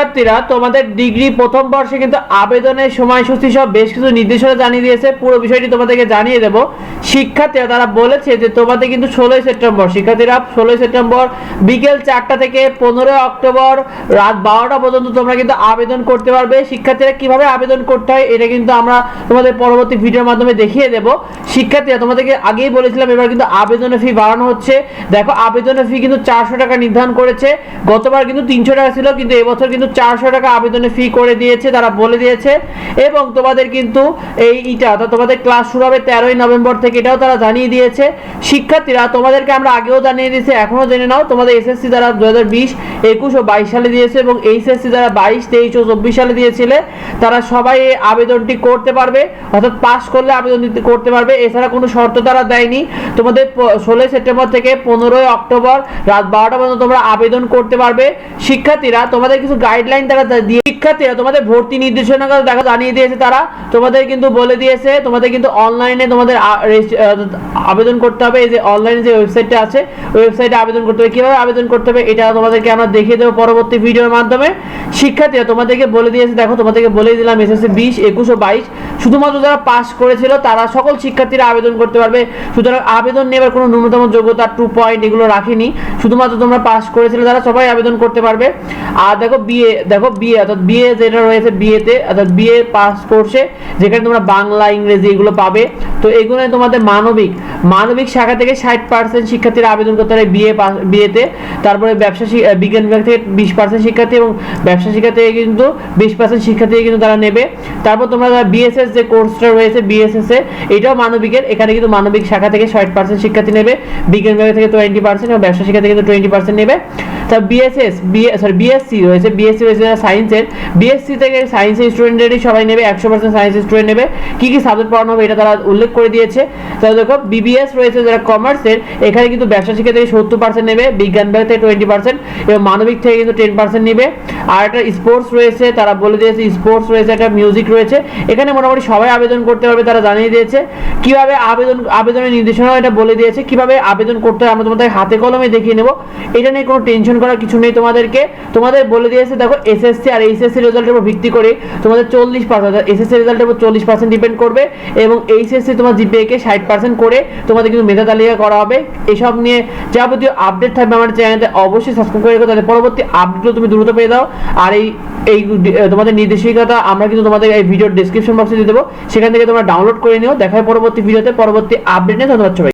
শিক্ষার্থীরা, তোমাদের ডিগ্রি প্রথম বর্ষে কিন্তু আবেদনের সময়সূচি সহ বেশ কিছু নির্দেশনা জানিয়ে দিয়েছে। পুরো বিষয়টি তোমাদেরকে জানিয়ে দেব। শিক্ষার্থীরা তারা বলেছে যে, তোমাদের কিন্তু ষোলোই সেপ্টেম্বর, শিক্ষার্থীরা ষোলোই সেপ্টেম্বর বিকেল চারটা থেকে পনেরোই অক্টোবর রাত বারোটা পর্যন্ত তোমরা কিন্তু আবেদন করতে পারবে। শিক্ষার্থীরা কীভাবে আবেদন করতে হয়, এটা কিন্তু আমরা তোমাদের পরবর্তী ভিডিওর মাধ্যমে দেখিয়ে দেব। শিক্ষার্থীরা, তোমাদেরকে আগেই বলেছিলাম, এবার কিন্তু আবেদনের ফি বাড়ানো হচ্ছে। দেখো, আবেদনের ফি কিন্তু চারশো টাকা নির্ধারণ করেছে। গতবার কিন্তু তিনশো টাকা ছিল, কিন্তু এবছর কিন্তু চারশো টাকা আবেদনের ফি করে দিয়েছে, তারা বলে দিয়েছে। এবং তোমাদের কিন্তু এই ইটা, অর্থাৎ তোমাদের ক্লাস শুরু হবে তেরোই নভেম্বর থেকে, এটাও তারা জানিয়ে দিয়েছে। শিক্ষার্থীরা, তোমাদেরকে আমরা আগেও জানিয়ে দিয়েছি এখনও জেনে নাও, তোমাদের এসএসসি দ্বারা দু হাজার বিশ, একুশ ও বাইশ সালে দিয়েছে এবং এইচএসসি দ্বারা বাইশ, তেইশ ও চব্বিশ সালে দিয়েছিলে। তারা সবাই এই আবেদনটি করতে পারবে, অর্থাৎ পাস করলে আবেদন করতে পারবে। এছাড়া কোনো শর্ত তারা দেয়নি। তোমাদের ষোলোই সেপ্টেম্বর থেকে পনেরোই অক্টোবর রাত বারোটা পর্যন্ত তোমরা আবেদন করতে পারবে। শিক্ষার্থীরা, তোমাদের কিছু গাইডলাইন তারা দিয়ে শিক্ষার্থীরা তোমাদের ভর্তি নির্দেশনা দেখা জানিয়ে দিয়েছে তারা। তোমাদের কিন্তু বলে দিয়েছে, তোমাদের কিন্তু অনলাইনে তোমাদের আবেদন করতে হবে। এই যে অনলাইনে যে ওয়েবসাইটটা আছে ওয়েবসাইটে আবেদন করতে হবে। কীভাবে আবেদন করতে হবে এটা তোমাদেরকে আমরা দেখিয়ে দেবো পরবর্তী ভিডিওর মাধ্যমে। শিক্ষার্থীরা তোমাদেরকে বলে দিয়েছে, দেখো তোমাদেরকে বলে দিলাম এসএসসি বিশ, একুশ ও বাইশ। শুধুমাত্র যারা পাস করেছিল, তারা সকল শিক্ষার্থীরা আবেদন করতে পারবে। সুতরাং আবেদন নেবার কোনো ন্যূনতম যোগ্যতা টু পয়েন্ট এগুলো রাখিনি। শুধুমাত্র তোমরা পাস করেছিলে, তারা সবাই আবেদন করতে পারবে। আর দেখো বিএ দেখো বিএ অর্থাৎ বিএ যেটা রয়েছে বিএতে অর্থাৎ বিএ পাস কোর্সে যেখানে তোমরা বাংলা, ইংরেজি এগুলো পাবে। তো এগুলো তোমাদের মানবিক মানবিক শাখা থেকে ষাট পার্সেন্ট শিক্ষার্থীরা আবেদন করতে পারে বিএ বিএতে। তারপরে ব্যবসা বিজ্ঞান বিভাগ থেকে বিশ পার্সেন্ট শিক্ষার্থী এবং ব্যবসা শিক্ষা থেকে কিন্তু বিশ পার্সেন্ট শিক্ষার্থী কিন্তু তারা নেবে। তারপর তোমরা বিএসএস যে কোর্সটা রয়েছে, বিএসএস এ, এটাও মানবিকের। এখানে কিন্তু মানবিক শাখা থেকে ষাট পার্সেন্ট শিক্ষার্থী নেবে, বিজ্ঞান বিভাগ থেকে টোয়েন্টি পার্সেন্ট এবং ব্যবসা শিক্ষা থেকে কিন্তু টোয়েন্টি পার্সেন্ট নেবে। তা বিএসএস, বিএ সরি বিএসসি রয়েছে বিএসসি রয়েছে সায়েন্সের বিএসসি থেকে সায়েন্সের স্টুডেন্টেরই সবাই নেবে, একশো পার্সেন্ট সায়েন্সের স্টুডেন্ট নেবে। কী কী সাবজেক্ট পড়ানো হবে, এটা তারা উল্লেখ করে দিয়েছে। তাহলে দেখো বিবিএস রয়েছে যারা কমার্সের এখানে কিন্তু ব্যবসা শিক্ষা থেকে সত্তর পার্সেন্ট নেবে, বিজ্ঞান বিভাগ থেকে টোয়েন্টি পার্সেন্ট এবং মানবিক থেকে কিন্তু টেন পার্সেন্ট নেবে। আর একটা স্পোর্টস রয়েছে, তারা বলে দিয়েছে স্পোর্টস রয়েছে, একটা মিউজিক রয়েছে। এখানে মোটামুটি সবাই আবেদন করতে পারবে, তারা জানিয়ে দিয়েছে। কীভাবে আবেদন, আবেদনের নির্দেশনা এটা বলে দিয়েছে, কীভাবে আবেদন করতে হয়, আমরা তোমাদের হাতে কলমে দেখিয়ে নেব। এটা নিয়ে কোনো টেনশন করার কিছু নেই তোমাদেরকে। তোমাদের বলে দিয়েছে, দেখো এসএসসি আর এইচএসসি রেজাল্টের উপর ভিত্তি করে তোমাদের চল্লিশ পার্সেন্ট এসএসসি রেজাল্টের উপর চল্লিশ পার্সেন্ট ডিপেন্ড করবে এবং এইচএসসি তোমার জিপিএ কে ষাট পার্সেন্ট করে তোমাদের কিন্তু মেধা তালিকা করা হবে। এসব নিয়ে যাবতীয় আপডেট থাকবে আমার চ্যানেলে অবশ্যই সাবস্ক্রাইব করে রেখো, তাহলে পরবর্তী আপডেটগুলো তুমি দ্রুত পেয়ে দাও। আর এই এই তোমাদের নির্দেশিকাটা আমরা কিন্তু তোমাদের এই ভিডিওর ডেসক্রিপশন বক্সে দিয়ে দেবো। সেখান থেকে তোমরা ডাউনলোড করে নিও দেখা হয় পরবর্তী ভিডিওতে পরবর্তী আপডেট নিয়ে ধন্যবাদ সবাই